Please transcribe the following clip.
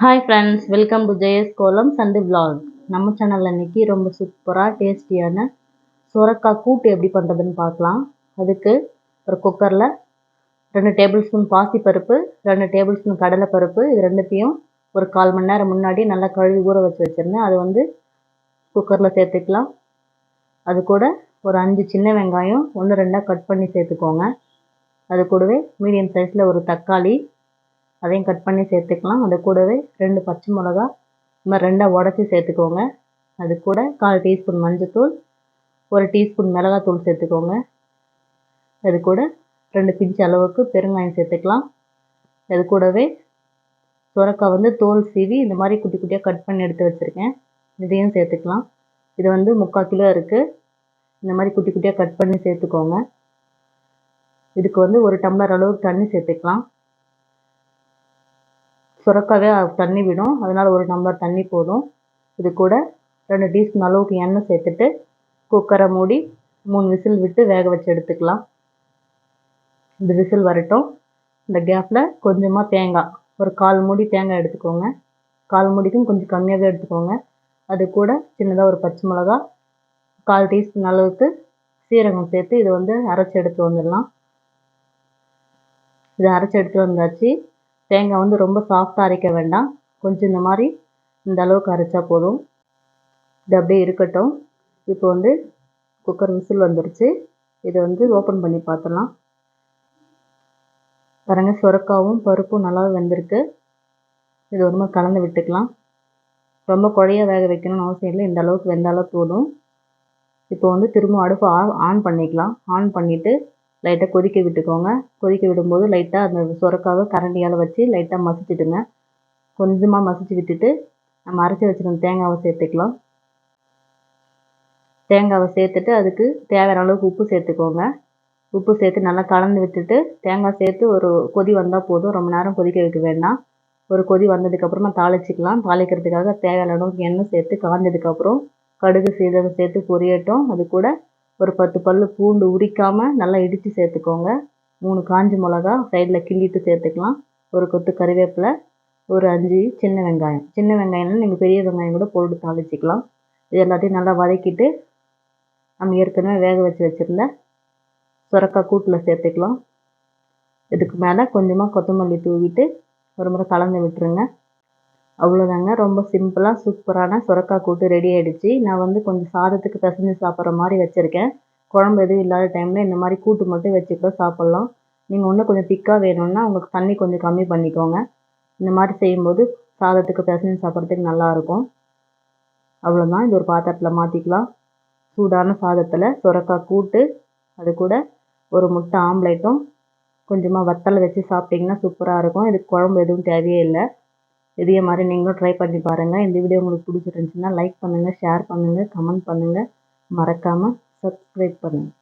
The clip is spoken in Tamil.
Hi friends welcome to Jayas kolam சண்டு vlog நம்ம சேனலில் இன்றைக்கி ரொம்ப சூப்பராக டேஸ்டியான சுரக்காய் கூட்டு எப்படி பண்ணுறதுன்னு பார்க்கலாம். அதுக்கு ஒரு குக்கரில் ரெண்டு டேபிள் ஸ்பூன் பாசிப்பருப்பு ரெண்டு டேபிள் ஸ்பூன் கடலைப்பருப்பு இது ரெண்டுத்தையும் ஒரு கால் மணி நேரம் முன்னாடி நல்லா கழுவி ஊற வச்சு வச்சுருந்தேன். அது வந்து குக்கரில் சேர்த்துக்கலாம். அது கூட ஒரு அஞ்சு சின்ன வெங்காயம் ஒன்று ரெண்டாக கட் பண்ணி சேர்த்துக்கோங்க. அது கூடவே மீடியம் சைஸில் ஒரு தக்காளி அதையும் கட் பண்ணி சேர்த்துக்கலாம். அது கூடவே ரெண்டு பச்சை மிளகா இந்த மாதிரி ரெண்டாக உடச்சி சேர்த்துக்கோங்க. அது கூட கால் டீஸ்பூன் மஞ்சத்தூள் ஒரு டீஸ்பூன் மிளகாத்தூள் சேர்த்துக்கோங்க. அது கூட ரெண்டு பிஞ்சு அளவுக்கு பெருங்காயம் சேர்த்துக்கலாம். அது கூடவே சுரக்காய் வந்து தோல் சீவி இந்த மாதிரி குட்டி குட்டியாக கட் பண்ணி எடுத்து வச்சுருக்கேன். இதையும் சேர்த்துக்கலாம். இது வந்து முக்கால் கிலோ இருக்குது இந்த மாதிரி குட்டி குட்டியாக கட் பண்ணி சேர்த்துக்கோங்க. இதுக்கு வந்து ஒரு டம்ளர் அளவுக்கு தண்ணி சேர்த்துக்கலாம். சுரக்காவே தண்ணி விடும். அதனால் ஒரு டம்ளர் தண்ணி போதும். இது கூட ரெண்டு டீஸ்பூன் அளவுக்கு எண்ணெய் சேர்த்துட்டு குக்கரை மூடி மூணு விசில் விட்டு வேக வச்சு எடுத்துக்கலாம். இந்த விசில் வரட்டும். இந்த கேப்பில் கொஞ்சமாக தேங்காய். ஒரு கால் மூடி தேங்காய் எடுத்துக்கோங்க. கால் மூடிக்கும் கொஞ்சம் கம்மியாகவே எடுத்துக்கோங்க. அது கூட சின்னதாக ஒரு பச்சை மிளகா கால் டீஸ்பூன் அளவுக்கு சீரகம் சேர்த்து இதை வந்து அரைச்சி எடுத்து வந்துடலாம். இதை அரைச்சி எடுத்து வந்தாச்சு. தேங்காய் வந்து ரொம்ப சாஃப்டாக அரைக்க வேண்டாம். கொஞ்சம் இந்த மாதிரி இந்த அளவுக்கு அரைச்சா போதும். இது அப்படியே இருக்கட்டும். இப்போ வந்து குக்கர் விசில் வந்துருச்சு. இதை வந்து ஓப்பன் பண்ணி பார்த்துடலாம் பாருங்க சுரக்காவும் பருப்பும் நல்லா வெந்திருக்கு. இது ஒரு மாதிரி கலந்து விட்டுக்கலாம். ரொம்ப குழைய வேக வைக்கணும்னு அவசியம் இல்லை. இந்த அளவுக்கு வெந்தாலும் போதும். இப்போ வந்து திரும்ப அடுப்பு ஆன் பண்ணிக்கலாம். ஆன் பண்ணிவிட்டு லைட்டாக கொதிக்க விட்டுக்கோங்க. கொதிக்க விடும்போது லைட்டாக அந்த சுரக்காவை கரண்டியால் வச்சு லைட்டாக மசிச்சுடுங்க. கொஞ்சமாக மசிச்சு விட்டுட்டு நம்ம அரைச்சி வச்சுருந்த தேங்காவை சேர்த்துக்கலாம். தேங்காவை சேர்த்துட்டு அதுக்கு தேவையான அளவுக்கு உப்பு சேர்த்துக்கோங்க. உப்பு சேர்த்து நல்லா கலந்து விட்டுட்டு தேங்காய் சேர்த்து ஒரு கொதி வந்தால் போதும். ரொம்ப நேரம் கொதிக்க வைக்க வேண்டாம். ஒரு கொதி வந்ததுக்கப்புறமா தாளிச்சிக்கலாம். தாளிக்கிறதுக்காக தேவையான அளவுக்கு எண்ணெய் சேர்த்து காஞ்சதுக்கப்புறம் கடுகு சீரகம் சேர்த்து பொரியட்டும். அது கூட ஒரு பத்து பல் பூண்டு உரிக்காமல் நல்லா இடித்து சேர்த்துக்கோங்க. மூணு காஞ்சி மிளகா சைடில் கிள்ளிட்டு சேர்த்துக்கலாம். ஒரு கொத்து கருவேப்பிலை ஒரு அஞ்சு சின்ன வெங்காயம். சின்ன வெங்காயம்னா நீங்கள் பெரிய வெங்காயம் கூட போட்டு தாளிச்சிக்கலாம். இது எல்லாத்தையும் நல்லா வதக்கிட்டு நம்ம ஏற்கனவே வேக வச்சு வச்சுருந்த சுரக்காய் கூட்டில் சேர்த்துக்கலாம். இதுக்கு மேலே கொஞ்சமாக கொத்தமல்லி தூவிட்டு ஒரு முறை கலந்து விட்டுருங்க. அவ்வளோதாங்க ரொம்ப சிம்பிளாக சூப்பரான சுரக்காய் கூட்டு ரெடி ஆகிடுச்சு நான் வந்து கொஞ்சம் சாதத்துக்கு பிசைஞ்சு சாப்பிட்ற மாதிரி வச்சுருக்கேன். குழம்பு எதுவும் இல்லாத டைமில் இந்த மாதிரி கூட்டு மட்டும் வச்சு கூட சாப்பிட்லாம். நீங்கள் இன்னும் கொஞ்சம் திக்காக வேணும்னா உங்களுக்கு தண்ணி கொஞ்சம் கம்மி பண்ணிக்கோங்க. இந்த மாதிரி செய்யும்போது சாதத்துக்கு பிசைஞ்சு சாப்பிட்றதுக்கு நல்லாயிருக்கும் அவ்வளோதான் இது ஒரு பாத்திரத்தில் மாற்றிக்கலாம் சூடான சாதத்தில் சுரக்காய் கூட்டு அது கூட ஒரு முட்டை ஆம்லேட்டும் கொஞ்சமாக வத்தலை வச்சு சாப்பிட்டிங்கன்னா சூப்பராக இருக்கும். இதுக்கு குழம்பு எதுவும் தேவையே இல்லை. இதே மாதிரி நீங்களும் ட்ரை பண்ணி பாருங்கள் இந்த வீடியோ உங்களுக்கு பிடிச்சிருந்துச்சுன்னா லைக் பண்ணுங்கள் ஷேர் பண்ணுங்கள் கமெண்ட் பண்ணுங்கள் மறக்காமல் சப்ஸ்கிரைப் பண்ணுங்கள்